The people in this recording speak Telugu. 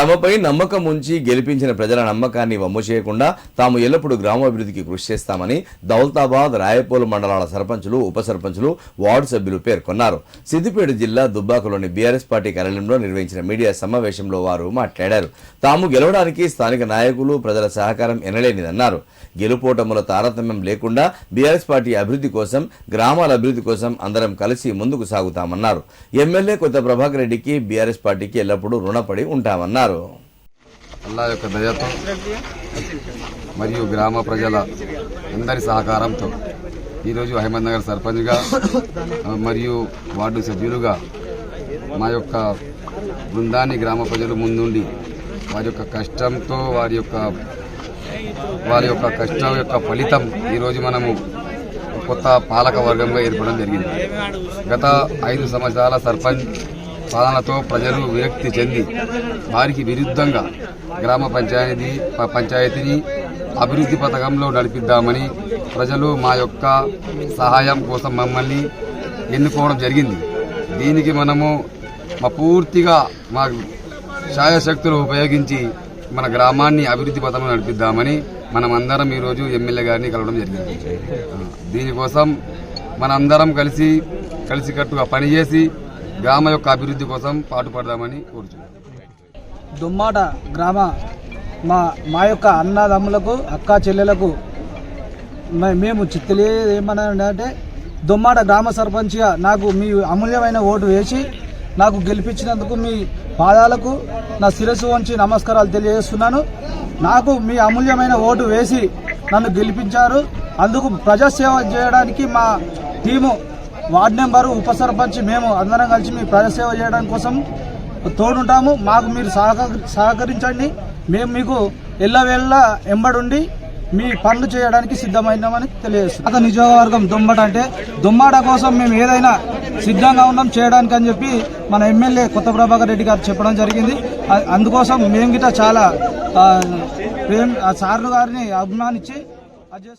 తమపై నమ్మకం ఉంచి గెలిపించిన ప్రజల నమ్మకాన్ని వమ్ము చేయకుండా తాము ఎల్లప్పుడూ గ్రామాభివృద్ధికి కృషి చేస్తామని దౌలతాబాద్ రాయపోలు మండలాల సర్పంచులు ఉప సర్పంచులు వార్డు సభ్యులు పేర్కొన్నారు. సిద్దిపేట జిల్లా దుబ్బాకలోని బీఆర్ఎస్ పార్టీ కార్యాలయంలో నిర్వహించిన మీడియా సమావేశంలో వారు మాట్లాడారు. తాము గెలవడానికి స్థానిక నాయకులు ప్రజల సహకారం ఎనలేనిదన్నారు. గెలుపోటముల తారతమ్యం లేకుండా బీఆర్ఎస్ పార్టీ అభివృద్ధి కోసం గ్రామాల అభివృద్ధి కోసం అందరం కలిసి ముందుకు సాగుతామన్నారు. ఎమ్మెల్యే కొత్త ప్రభాకర్ రెడ్డికి బీఆర్ఎస్ పార్టీకి ఎల్లప్పుడూ రుణపడి ఉంటామన్నారు. అల్లా యొక్క దయతో మరియు గ్రామ ప్రజల అందరి సహకారంతో ఈరోజు అహ్మద్ నగర్ సర్పంచ్గా మరియు వార్డు సభ్యులుగా మా యొక్క బృందాన్ని గ్రామ ప్రజలు ముందుండి వారి యొక్క కష్టంతో వారి యొక్క వారి యొక్క కష్టం యొక్క ఫలితం ఈరోజు మనము కొత్త పాలక వర్గంగా ఏర్పడడం జరిగింది. గత ఐదు సంవత్సరాల సర్పంచ్ పాలనతో ప్రజలు విరక్తి చెంది వారికి విరుద్ధంగా గ్రామ పంచాయతీ పంచాయతీని అభివృద్ధి పథకంలో నడిపిద్దామని ప్రజలు మా యొక్క సహాయం కోసం మమ్మల్ని ఎన్నుకోవడం జరిగింది. దీనికి మనము మా పూర్తిగా మా ఛాయాశక్తులు ఉపయోగించి మన గ్రామాన్ని అభివృద్ధి పథంలో నడిపిద్దామని మనం అందరం ఈరోజు ఎమ్మెల్యే గారిని కలవడం జరిగింది. దీనికోసం మనందరం కలిసి కలిసికట్టుగా పనిచేసి గ్రామ యొక్క అభివృద్ధి కోసం పాటుపడదామని కోరుచున్నాం. దుమ్మాట గ్రామ మా మా యొక్క అన్నదమ్ములకు అక్క చెల్లెలకు మే- మేము చి- తెలియదు ఏమన్నా దుమ్మాట గ్రామ సర్పంచ్గా నాకు మీ అమూల్యమైన ఓటు వేసి నాకు గెలిపించినందుకు మీ పాదాలకు నా శిరస్సు వంచి నమస్కారాలు తెలియజేస్తున్నాను. నాకు మీ అమూల్యమైన ఓటు వేసి నన్ను గెలిపించారు. అందుకు ప్రజాసేవ చేయడానికి మా టీము వార్డు నెంబర్ ఉప సర్పంచ్ మేము అందరం కలిసి మీ ప్రజాసేవ చేయడం కోసం తోడుంటాము. మాకు మీరు సహక సహకరించండి. మేము మీకు ఎల్లవేళ్ళ ఎంబడుండి మీ పనులు చేయడానికి సిద్ధమైనామని తెలియజేస్తుంది అత నియోజకవర్గం దుమ్మట అంటే దుమ్మాట కోసం మేము ఏదైనా సిద్ధంగా ఉన్నాం చేయడానికి అని చెప్పి మన ఎమ్మెల్యే కొత్త ప్రభాకర్ రెడ్డి గారు చెప్పడం జరిగింది. అందుకోసం మేము గిట్ట చాలా ప్రేమ్ సార్లు గారిని అభిమానించి అది